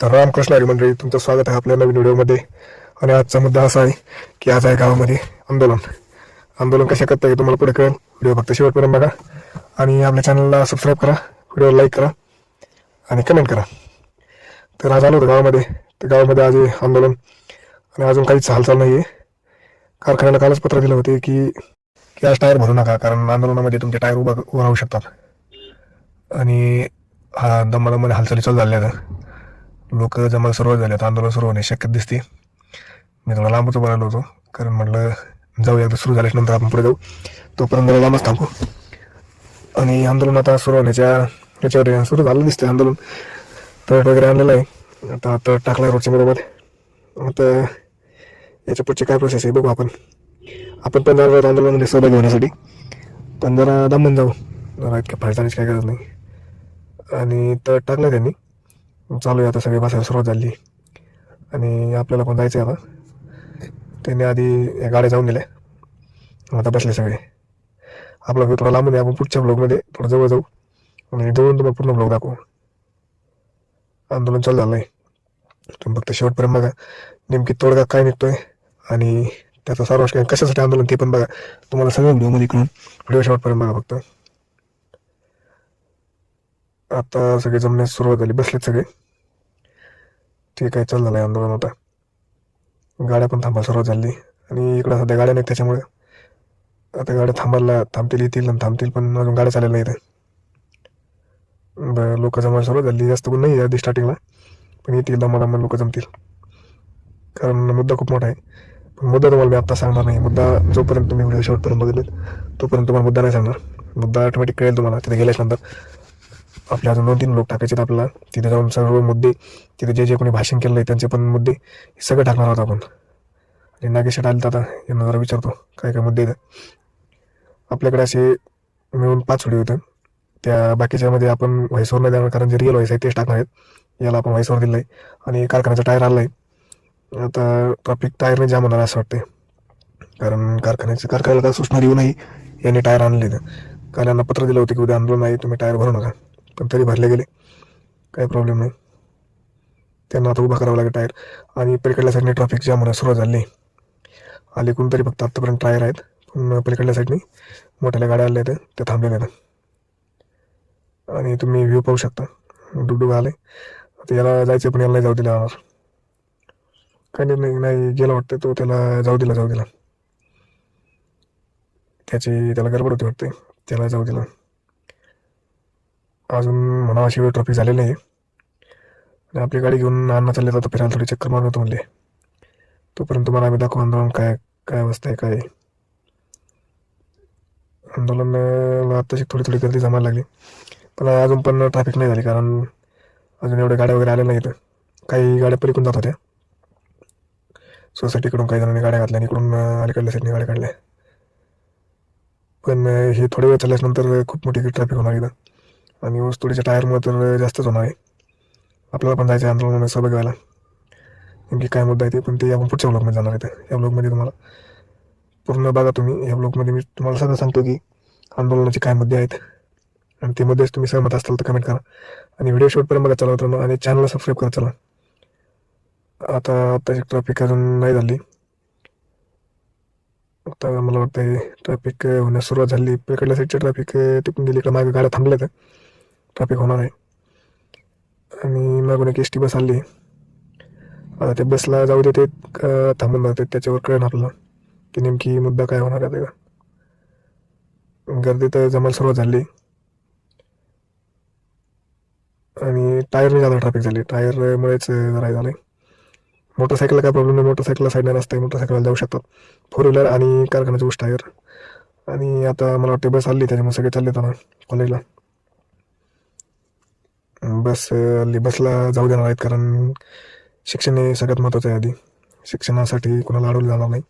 तर रामकृष्ण हरी मंडळी तुमचं स्वागत आहे आपल्या नवीन व्हिडिओमध्ये. आणि आजचा मुद्दा असा आहे की आज आहे गावामध्ये आंदोलन. आंदोलन कशा करता येईल तुम्हाला पुढे कळेल. व्हिडिओ फक्त शेवटपर्यंत बघा. आणि आपल्या चॅनलला सबस्क्राईब करा व्हिडिओ लाईक करा आणि कमेंट करा. तर आज आलो होतो गावामध्ये. तर गावामध्ये आज आहे आंदोलन आणि अजून काहीच हालचाल नाही आहे कारखान्याला कालच पत्र दिलं होते की की आज टायर भरू नका कारण आंदोलनामध्ये तुमचे टायर उभा उभं राहू शकतात. आणि हा दमादमाने हालचाली चालू झाल्या आहेत. लोक जमायला सुरुवात झाली. आता आंदोलन सुरू होण्याची शक्यता दिसते. मी थोडा लांबच उभा राहिलो होतो. कारण म्हटलं जाऊ एकदा सुरू झाल्याच्यानंतर आपण पुढे जाऊ. तोपर्यंत लांबच थांबू. आणि आंदोलन आता सुरू होण्याच्या याच्यावर सुरू झालं दिसतं आंदोलन. तळ वगैरे आणलेलं आहे. आता तळ टाकला रोडच्या बरोबर. आता याच्या पुढची काय प्रोसेस आहे बघू आपण. आपण पण जरा आंदोलनामध्ये सहभागी होण्यासाठी. पण जरा दमून जाऊ. जरा इतक्या फायदा काय गरज नाही. आणि तळ टाकलं त्यांनी. चालू आहे आता सगळे बसायला सुरुवात झाली. आणि आपल्याला पण जायचं आहे आता. त्यांनी आधी या गाड्या जाऊन दिल्या आता बसले सगळे. आपला व्ह्यू थोडा लांबून आहे. आपण पुढच्या ब्लॉगमध्ये थोडं जवळ जाऊ. आणि जवळून तुम्हाला पूर्ण ब्लॉग दाखवू. आंदोलन चालू झालं आहे तुम्ही फक्त शेवटपर्यंत बघा. नेमकी तोडगा काय निघतोय आणि त्याचा सारांश काय कशासाठी आंदोलन ते पण बघा. तुम्हाला सगळं व्हिडिओमध्ये इकडून व्हिडिओ शेवटपर्यंत बघा फक्त. आता सगळे जमण्यास सुरुवात झाली. बसलेत सगळे. ठीक आहे चाल झालं आहे आंदोलन होता गाड्या पण थांबायला सुरुवात झाली. आणि इकडं सध्या गाड्या नाहीत त्याच्यामुळे. आता गाड्या थांबायला थांबतील येतील आणि थांबतील पण अजून गाड्या चाललेल्या नाही बरं लोक जमायला सुरुवात झाली. जास्त पण नाही आहे आधी स्टार्टिंगला पण येतील दमा लोक जमतील. कारण मुद्दा खूप मोठा आहे. पण मुद्दा तुम्हाला मी आत्ता सांगणार नाही. मुद्दा जोपर्यंत तुम्ही व्हिडिओ शेवटपर्यंत बघितले तोपर्यंत तुम्हाला मुद्दा नाही सांगणार. मुद्दा ऑटोमॅटिक कळेल तुम्हाला. तिथे गेल्यानंतर आपल्या आपले अजून दोन तीन लोक टाकायचे आहेत आपल्याला. तिथे जाऊन सर्व मुद्दे तिथे जे जे कोणी भाषण केलं आहे त्यांचे पण मुद्दे हे सगळं टाकणार आहोत आपण. आणि नागेश आले आता यांना जरा विचारतो काय काय मुद्दे आहेत. आपल्याकडे असे मिळून पाच व्हिडिओ होते त्या बाकीच्यामध्ये आपण व्हाईसवर नाही देणार कारण जे रिअल व्हाईस आहे तेच टाकणार आहेत. याला आपण व्हाईसवर दिलं आहे आणि कारखान्याचा टायर आणला आहे आता ट्रॅफिक टायरने जाम होणार असं वाटते कारण कारखान्याचे कारखान्याला काय सूचना देऊ नाही यांनी टायर आणले काल यांना पत्र दिलं होतं की उद्या आंदोलन आहे तुम्ही टायर भरू नका. पण तरी भरले गेले. काही प्रॉब्लेम नाही. त्यांना आता उभा करावं लागेल टायर आणि पलीकडल्या साईडने ट्रॅफिक जाम होण्यास सुरुवात झाली. आले कोणतरी फक्त आत्तापर्यंत टायर आहेत. पण पलीकडल्या साईडने मोठ्याल्या गाड्या आल्या आहेत. त्या थांबलेल्या आहेत. आणि तुम्ही व्ह्यू पाहू शकता. डुबडुब आले. आता याला जायचं पण याला नाही जाऊ दिला जाणार. काही निर्णय नाही. नाही गेला वाटतं तो त्याला जाऊ दिला जाऊ दिला. त्याची त्याला गडबड होती वाटते त्याला जाऊ दिला. अजून म्हणा अशी वेळ ट्रॉफिक झालेली नाही आणि आपली गाडी घेऊन अण्णा चालले जातं फिरायला थोडी चक्कर मारत म्हणले. तोपर्यंत तुम्हाला आम्ही दाखवू आंदोलन काय काय अवस्था आहे काय आंदोलनाला आत्ताशी थोडी थोडी गर्दी जमायला लागली. पण अजून पण ट्रॅफिक नाही झाली कारण अजून एवढ्या गाड्या वगैरे आल्या नाहीत. काही गाड्या पलीकडून जात होत्या. सोसायटीकडून काही जणांनी गाड्या घातल्या आणि इकडून अलीकडल्या साईडने गाड्या काढल्या. पण हे थोडे वेळ चालल्यानंतर खूप मोठी ट्रॅफिक होणार इथं आणि ऊस तोडीच्या टायरमुळे तर जास्तच होणार आहे. आपल्याला पण जायचं आहे आंदोलनामध्ये सहभागी व्हायला नेमकी काय मुद्दा आहे ते पण ते आपण पुढच्या ब्लॉगमध्ये जाणार आहे या ब्लॉगमध्ये तुम्हाला पूर्ण बघा तुम्ही. या ब्लॉगमध्ये मी तुम्हाला सगळं सांगतो की आंदोलनाचे काय मुद्दे आहेत. आणि ते मुद्देच तुम्ही सहमत असाल तर कमेंट करा. आणि व्हिडिओ शूटपर्यंत बघा चला मित्रांनो. आणि चॅनलला सबस्क्राईब करा चला. आता आताची ट्रॅफिक अजून नाही झाली. आता मला वाटतं ट्रॅफिक होण्यास सुरुवात झाली. इकडल्या साईडची ट्रॅफिक टिकून गेली. का मागे गाड्या थांबल्या तर ट्रॅफिक होणार आहे. आणि मागून एक एस टी बस आली. आता त्या बसला जाऊ देते ते थांबून जाते त्याच्यावर कळेल आपल्याला की नेमकी मुद्दा काय होणार आहे त्याचा गर्दी तर जमायला सुरुवात झाली. आणि टायरने जादा ट्रॅफिक झाली. टायरमुळेच जरा झालं आहे मोटरसायकलला काय प्रॉब्लेम नाही मोटरसायकलला साईडने रस्ता आहे मोटरसायकलला जाऊ शकतात. फोर व्हीलर आणि कारखान्याचे उस टायर आणि आता मला वाटते बस आली त्याच्यामुळे सगळे चालले ना कॉलेजला बस हल्ली बसला जाऊ देणार आहेत कारण शिक्षण हे सगळ्यात महत्त्वाचं आहे आधी. शिक्षणासाठी कोणाला अडवलं जाणार नाही.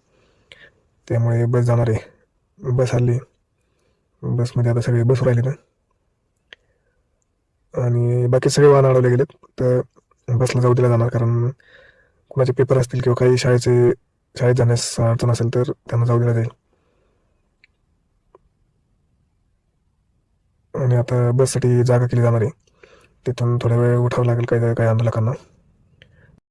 त्यामुळे बस जाणार आहे. बस हल्ली. बसमध्ये आता सगळे बस राहिले ना. आणि बाकी सगळे वाहन अडवले गेलेत. फक्त बसला जाऊ दिला जाणार कारण कुणाचे पेपर असतील किंवा काही शाळेचे शाळेत जाण्यास अडचण असेल तर त्यांना जाऊ दिला जाईल. आणि आता बससाठी जागा केली जाणार आहे. तिथून थोड्या वेळ उठावं लागेल काही काही आंदोलकांना